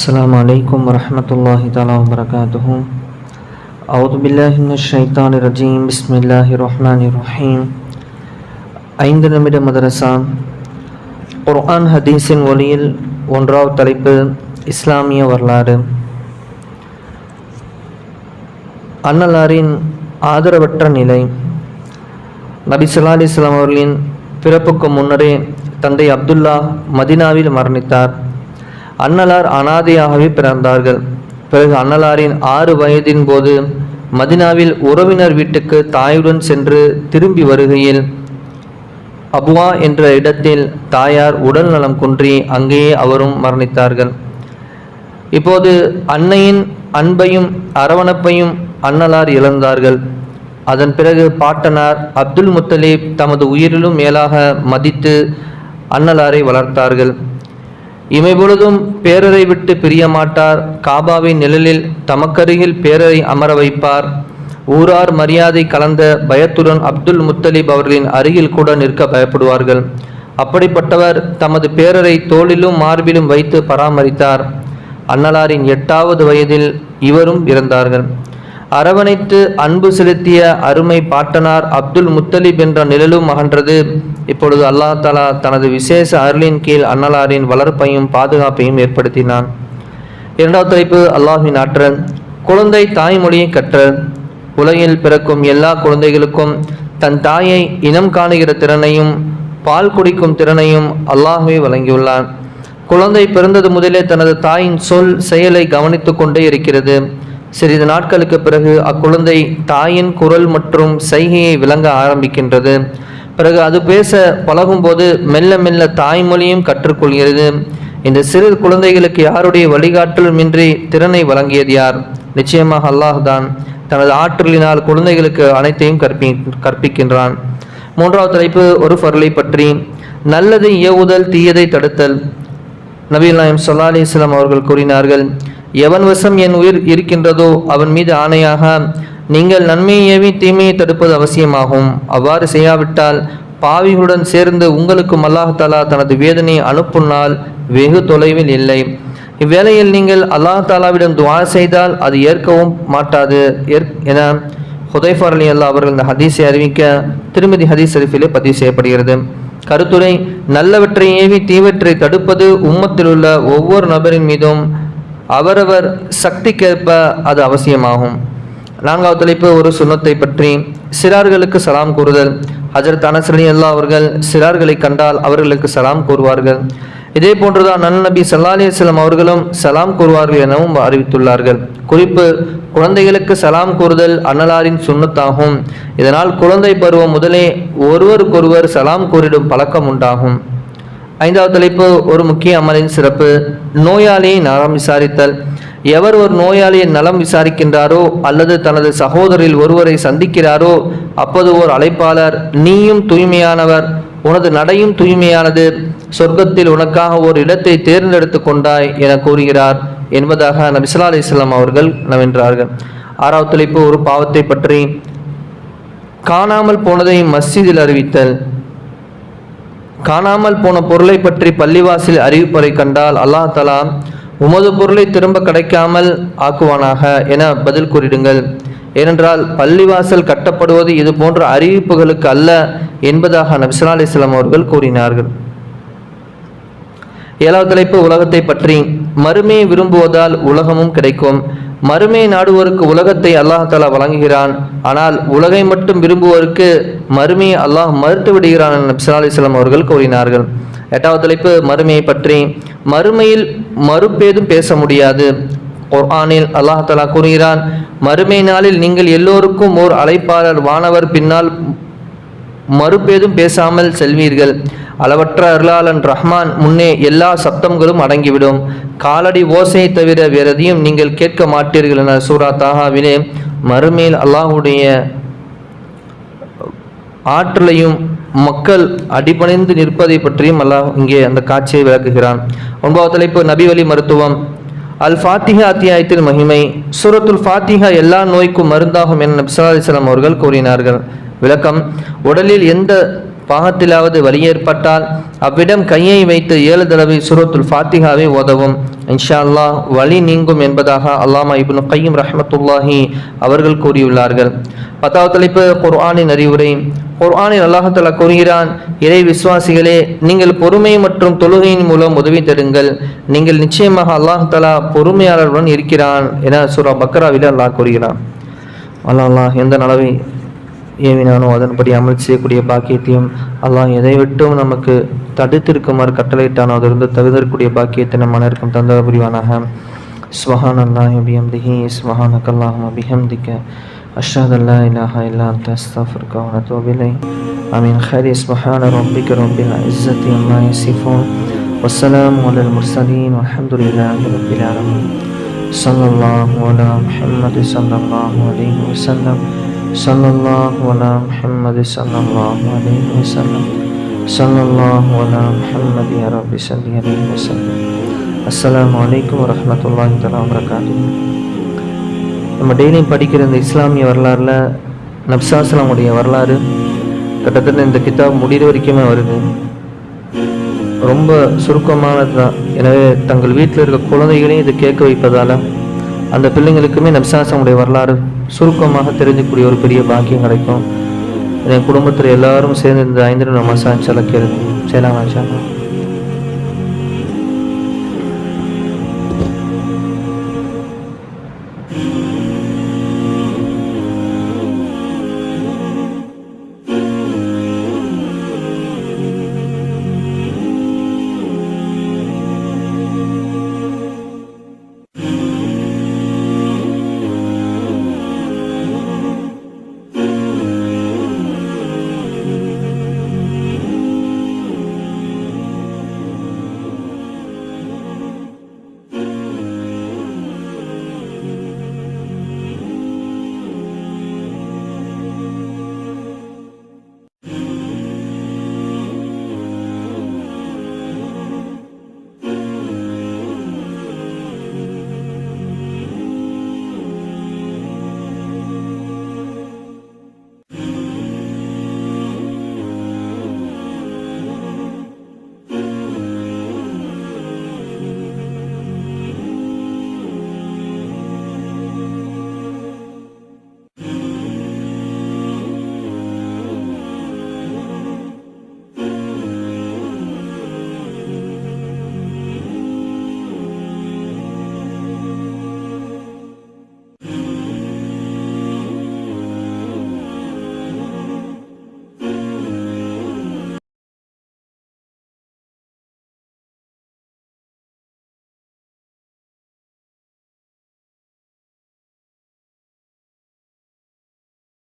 السلام عليكم ورحمة الله تعالى وبركاته أعوذ بالله من الشيطان الرجيم بسم الله الرحمن الرحيم ஐந்து நிமிட மதரசா குர்ஆன் ஹதீஸின் ஒளியில் ஒன்றாவது தலைப்பு இஸ்லாமிய வரலாறு அன்னலாரின் ஆதரவற்ற நிலை நபி ஸல்லல்லாஹு அலைஹி வஸல்லம் அவர்களின் பிறப்புக்கு முன்னரே தந்தை அப்துல்லா மதினாவில் மரணித்தார் அன்னலார் அனாதையாகவே பிறந்தார்கள். பிறகு அன்னலாரின் ஆறு வயதின் போது மதினாவில் உறவினர் வீட்டுக்கு தாயுடன் சென்று திரும்பி வருகையில் அபுவா என்ற இடத்தில் தாயார் உடல் நலம் குன்றி அங்கேயே அவரும் மரணித்தார்கள். இப்போது அன்னையின் அன்பையும் அரவணைப்பையும் அன்னலார் இழந்தார்கள். அதன் பிறகு பாட்டனார் அப்துல் முத்தலீப் தமது உயிரிலும் மேலாக மதித்து அன்னலாரை வளர்த்தார்கள். இமை பொழுதும் பேரரை விட்டு பிரிய மாட்டார் காபாவின் நிழலில் தமக்கருகில் பேரரை அமர வைப்பார். ஊரார் மரியாதை கலந்த பயத்துடன் அப்துல் முத்தலீப் அவர்களின் அருகில் கூட நிற்க பயப்படுவார்கள். அப்படிப்பட்டவர் தமது பேரரை தோளிலும் மார்பிலும் வைத்து பராமரித்தார். அன்னலாரின் எட்டாவது வயதில் இவரும் இறந்தார்கள். அரவணைத்து அன்பு செலுத்திய அருமை பாட்டனார் அப்துல் முத்தலிப் என்ற நிழலும் அகன்றது. இப்பொழுது அல்லாஹ் தலா தனது விசேஷ அருளின் கீழ் அன்னலாரின் வளர்ப்பையும் பாதுகாப்பையும் ஏற்படுத்தினான். இரண்டாவது தலைப்பு அல்லாஹின் ஆற்றல். குழந்தை தாய்மொழியை கற்றல் உலகில் பிறக்கும் எல்லா குழந்தைகளுக்கும் தன் தாயை இனம் காணுகிற திறனையும் பால் குடிக்கும் திறனையும் அல்லாஹ்வே வழங்கியுள்ளான். குழந்தை பிறந்தது முதலே தனது தாயின் சொல் செயலை கவனித்து கொண்டே இருக்கிறது. சிறிது நாட்களுக்கு பிறகு அக்குழந்தை தாயின் குரல் மற்றும் சைகையை விளங்க ஆரம்பிக்கின்றது. பிறகு அது பேச பழகும்போது மெல்ல மெல்ல தாய்மொழியும் கற்றுக்கொள்கிறது. இந்த சிறு குழந்தைகளுக்கு யாருடைய வழிகாட்டலுமின்றி திறனை வழங்கியது யார்? நிச்சயமாக அல்லாஹ் தான். தனது ஆற்றலினால் குழந்தைகளுக்கு அனைத்தையும் கற்பி கற்பிக்கின்றான். மூன்றாவது தலைப்பு ஒரு பொருளை பற்றி. நல்லதை ஏவுதல் தீயதை தடுத்தல். நபீல் நாயம் சொல்லா அலிஸ்லாம் அவர்கள் கூறினார்கள் எவன் வசம் என் உயிர் இருக்கின்றதோ அவன் மீது ஆணையாக நீங்கள் நன்மையை ஏவி தீமையை தடுப்பது அவசியமாகும். அவ்வாறு செய்யாவிட்டால் பாவிகளுடன் சேர்ந்து உங்களுக்கும் அல்லாஹாலா தனது வேதனையை அனுப்பும் நாள் வெகு தொலைவில் இல்லை. இவ்வேளையில் நீங்கள் அல்லாஹ் தாலாவிடம் துவா செய்தால் அது ஏற்கவும் மாட்டாது. ஏற் என ஹுதைஃபர் அலி அல்லா அவர்கள் இந்த ஹதீஸை அறிவிக்க திருமதி ஹதீஸ் ஷரீஃபிலே பதிவு செய்யப்படுகிறது. கருத்துரை நல்லவற்றை ஏவி தீவற்றை தடுப்பது உம்மத்தில் உள்ள ஒவ்வொரு நபரின் மீதும் அவரவர் சக்திக்கேற்ப அது அவசியமாகும். நான்காவது தலைப்பு ஒரு சுண்ணத்தை பற்றி. சிறார்களுக்கு சலாம் கூறுதல். ஹஜரத் அனசரணி அல்லா அவர்கள் சிறார்களை கண்டால் அவர்களுக்கு சலாம் கூறுவார்கள். இதே போன்றுதான் நன்னபி சல்லா அலிஸ்லாம் அவர்களும் சலாம் கூறுவார்கள் எனவும் அறிவித்துள்ளார்கள். குறிப்பு குழந்தைகளுக்கு சலாம் கூறுதல் அன்னலாரின் சுண்ணத்தாகும். இதனால் குழந்தை பருவம் முதலே ஒருவருக்கொருவர் சலாம் கூறிடும் பழக்கம் உண்டாகும். ஐந்தாவது தலைப்பு ஒரு முக்கிய அமலின் சிறப்பு. நோயாளியை நலம் விசாரித்தல். எவர் ஒரு நோயாளியின் நலம் விசாரிக்கின்றாரோ அல்லது தனது சகோதரில் ஒருவரை சந்திக்கிறாரோ அப்போது ஓர் அழைப்பாளர் நீயும் தூய்மையானவர். உனது நடையும் தூய்மையானது. சொர்க்கத்தில் உனக்காக ஒரு இடத்தை தேர்ந்தெடுத்து கொண்டாய் என கூறுகிறார் என்பதாக நபிசல்லா அலிஸ்லாம் அவர்கள் நவென்றார்கள் ஆறாவது தலைப்பு ஒரு பாவத்தை பற்றி. காணாமல் போனதை மஸ்ஜிதில் அறிவித்தல். காணாமல் போன பொருளை பற்றி பள்ளிவாசில் அறிவிப்பதை கண்டால் அல்லாஹ் தலா உமது பொருளை திரும்ப கிடைக்காமல் ஆக்குவானாக என பதில் கூறிடுங்கள். ஏனென்றால் பள்ளிவாசல் கட்டப்படுவது இது போன்ற அறிவிப்புகளுக்கு அல்ல என்பதாக நபிசல்லா அலிஸ்லாம் அவர்கள் கூறினார்கள். ஏழாவது தலைப்பு உலகத்தை பற்றி. மறுமையை விரும்புவதால் உலகமும் கிடைக்கும். மறுமை நாடுவோருக்கு உலகத்தை அல்லாஹாலா வழங்குகிறான். ஆனால் உலகை மட்டும் விரும்புவோருக்கு மறுமையை அல்லாஹ் மறுத்து விடுகிறான் என நபிசல்லா அலிஸ்லாம் அவர்கள் கூறினார்கள். எட்டாவது தலைப்பு மறுமையை பற்றி. மறுமையில் மறுப்பேதும் பேச முடியாது. குர்ஆனில் அல்லாஹ் தலா கூறுகிறான் மறுமை நாளில் நீங்கள் எல்லோருக்கும் ஓர் அழைப்பாளர் வானவர் பின்னால் மறுப்பேதும் பேசாமல் செல்வீர்கள். அளவற்ற அருளாளன் ரஹ்மான் முன்னே எல்லா சப்தங்களும் அடங்கிவிடும். காலடி ஓசையை தவிர வேற எதையும் நீங்கள் கேட்க மாட்டீர்கள் என சூரா தாகாவிலே மறுமையில் அல்லாஹுடைய ஆற்றலையும் மக்கள் அடிபணிந்து நிற்பதை பற்றியும் அல்லாஹ் இங்கே அந்த காட்சியை விளக்குகிறான். ஒன்பதாவது தலைப்பு நபி வழி மருத்துவம். அல் ஃபாத்திஹா அத்தியாயத்தின் மகிமை. சூரத்துல் ஃபாத்திஹா எல்லா நோய்க்கும் மருந்தாகும் என நபிசல்லா அலிஸ்லாம் அவர்கள் கூறினார்கள். விளக்கம் உடலில் எந்த பாகத்திலாவது வலி ஏற்பட்டால் அவ்விடம் கையை வைத்து ஏழு தடவை சூரத்துல் ஃபாத்திகாவை ஓதவும். இன்ஷா அல்லாஹ் வலி நீங்கும் என்பதாக அல்லாமா இப்னு கையும் ரஹமத்துல்லாஹி அவர்கள் கூறியுள்ளார்கள். பத்தாவது தலைப்பு குர்ஆனின் அறிவுரை. குர்ஆனில் அல்லாஹாலா கூறுகிறான் இறை விசுவாசிகளே நீங்கள் பொறுமை மற்றும் தொழுகையின் மூலம் உதவி தருங்கள் நீங்கள் நிச்சயமாக அல்லாஹலா பொறுமையாளருடன் இருக்கிறான் என சூரா பக்ராவில் அல்லாஹ் கூறுகிறான். அல்லாஹ் அல்லாஹ் எந்த நலவை ஏவினானோ அதன்படி அமல் செய்யக்கூடிய பாக்கியத்தையும் அல்லாஹ் எதை விட்டும் நமக்கு தடுத்திருக்குமாறு கட்டளையிட்டானோ அதிலிருந்து தவிர்க்கக்கூடிய பாக்கியத்தை நம் அனைவருக்கும் தந்த புரிவானாக ஸ்வஹான் அல்லாஹ் பிஹம்திஹி ஸ்வஹானக் அல்லாஹும் பிஹம்திக்க அஷ்ஹது அல்லா இலாஹ இல்லா அன்த அஸ்தக்ஃபிருக வ அத்தூபு இலைக் ஆமீன் خير سبحان ربك رب العزة عما يصفون والسلام على المرسلين والحمد لله رب العالمين صلى الله على محمد صلى الله عليه وسلم صلى الله على محمد صلى الله عليه وسلم صلى الله على محمد يا رب صل عليه وسلم அஸ்ஸலாமு அலைக்கும் வரஹ்மத்துல்லாஹி தஆலா வபரகாத்துஹு நம்ம டெய்லியும் படிக்கிற இந்த இஸ்லாமிய வரலாறுல நப்சாஸ்லாமுடைய வரலாறு கிட்டத்தட்ட இந்த கிதாப் முடிகிற வரைக்குமே வருது ரொம்ப சுருக்கமானது தான் எனவே தங்கள் வீட்டில் இருக்க குழந்தைகளையும் இது கேட்க வைப்பதால் அந்த பிள்ளைங்களுக்குமே நபிசாசனுடைய வரலாறு சுருக்கமாக தெரிஞ்சுக்கூடிய ஒரு பெரிய பாக்கியம் கிடைக்கும். என் குடும்பத்தில் எல்லாரும் சேர்ந்து இந்த ஐந்து நம்ம மசாஜ் கேள்வி செய்யலாம்